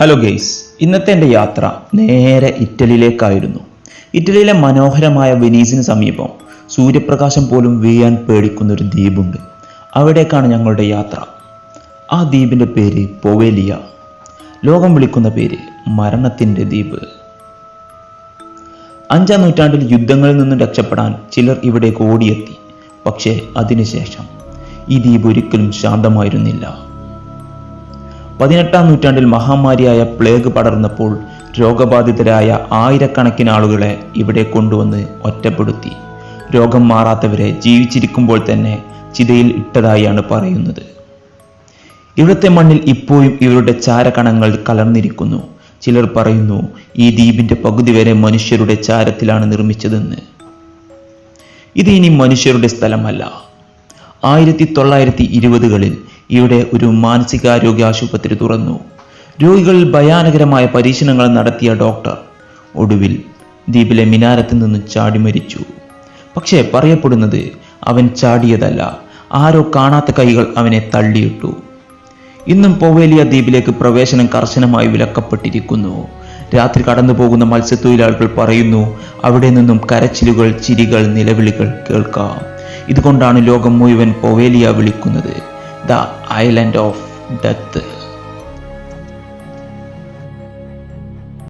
Hello guys ഇന്നത്തെ എന്റെ യാത്ര നേരെ ഇറ്റലിയിലേക്കായിരുന്നു. ഇറ്റലിയിലെ മനോഹരമായ വെനീസിന് സമീപം സൂര്യപ്രകാശം പോലും വീഴാൻ പേടിക്കുന്ന ഒരു ദ്വീപുണ്ട്. അവിടേക്കാണ് ഞങ്ങളുടെ യാത്ര. ആ ദ്വീപിന്റെ പേര് പൊവേലിയ. ലോകം വിളിക്കുന്ന പേര് മരണത്തിന്റെ ദ്വീപ്. അഞ്ചാം നൂറ്റാണ്ടിൽ യുദ്ധങ്ങളിൽ നിന്നും രക്ഷപ്പെടാൻ ചിലർ ഇവിടേക്ക് ഓടിയെത്തി. പക്ഷേ അതിനുശേഷം ഈ ദ്വീപ് ഒരിക്കലും ശാന്തമായിരുന്നില്ല. പതിനെട്ടാം നൂറ്റാണ്ടിൽ മഹാമാരിയായ പ്ലേഗ് പടർന്നപ്പോൾ രോഗബാധിതരായ ആയിരക്കണക്കിന് ആളുകളെ ഇവിടെ കൊണ്ടുവന്ന് ഒറ്റപ്പെടുത്തി. രോഗം മാറാത്തവരെ ജീവിച്ചിരിക്കുമ്പോൾ തന്നെ ചിതയിൽ ഇട്ടതായാണ് പറയുന്നത്. ഇവിടുത്തെ മണ്ണിൽ ഇപ്പോഴും ഇവരുടെ ചാരകണങ്ങൾ കലർന്നിരിക്കുന്നു. ചിലർ പറയുന്നു ഈ ദ്വീപിന്റെ പകുതി വരെ മനുഷ്യരുടെ ചാരത്തിലാണ് നിർമ്മിച്ചതെന്ന്. ഇത് ഇനി മനുഷ്യരുടെ സ്ഥലമല്ല. ആയിരത്തി തൊള്ളായിരത്തി ഇരുപതുകളിൽ ഇവിടെ ഒരു മാനസികാരോഗ്യ ആശുപത്രി തുറന്നു. രോഗികൾ ഭയാനകരമായ പരീക്ഷണങ്ങൾ നടത്തിയ ഡോക്ടർ ഒടുവിൽ ദ്വീപിലെ മിനാരത്തിൽ നിന്ന് ചാടി മരിച്ചു. പക്ഷേ പറയപ്പെടുന്നത് അവൻ ചാടിയതല്ല. ആരോ കാണാത്ത കൈകൾ അവനെ തള്ളിയിട്ടു. ഇന്നും പൊവേലിയ ദ്വീപിലേക്ക് പ്രവേശനം കർശനമായി വിലക്കപ്പെട്ടിരിക്കുന്നു. രാത്രി കടന്നു പോകുന്ന മത്സ്യത്തൊഴിലാളികൾ പറയുന്നു അവിടെ നിന്നും കരച്ചിലുകൾ ചിരികൾ നിലവിളികൾ കേൾക്കാം. ഇതുകൊണ്ടാണ് ലോകം മുഴുവൻ പൊവേലിയ വിളിക്കുന്നത്. the island of death.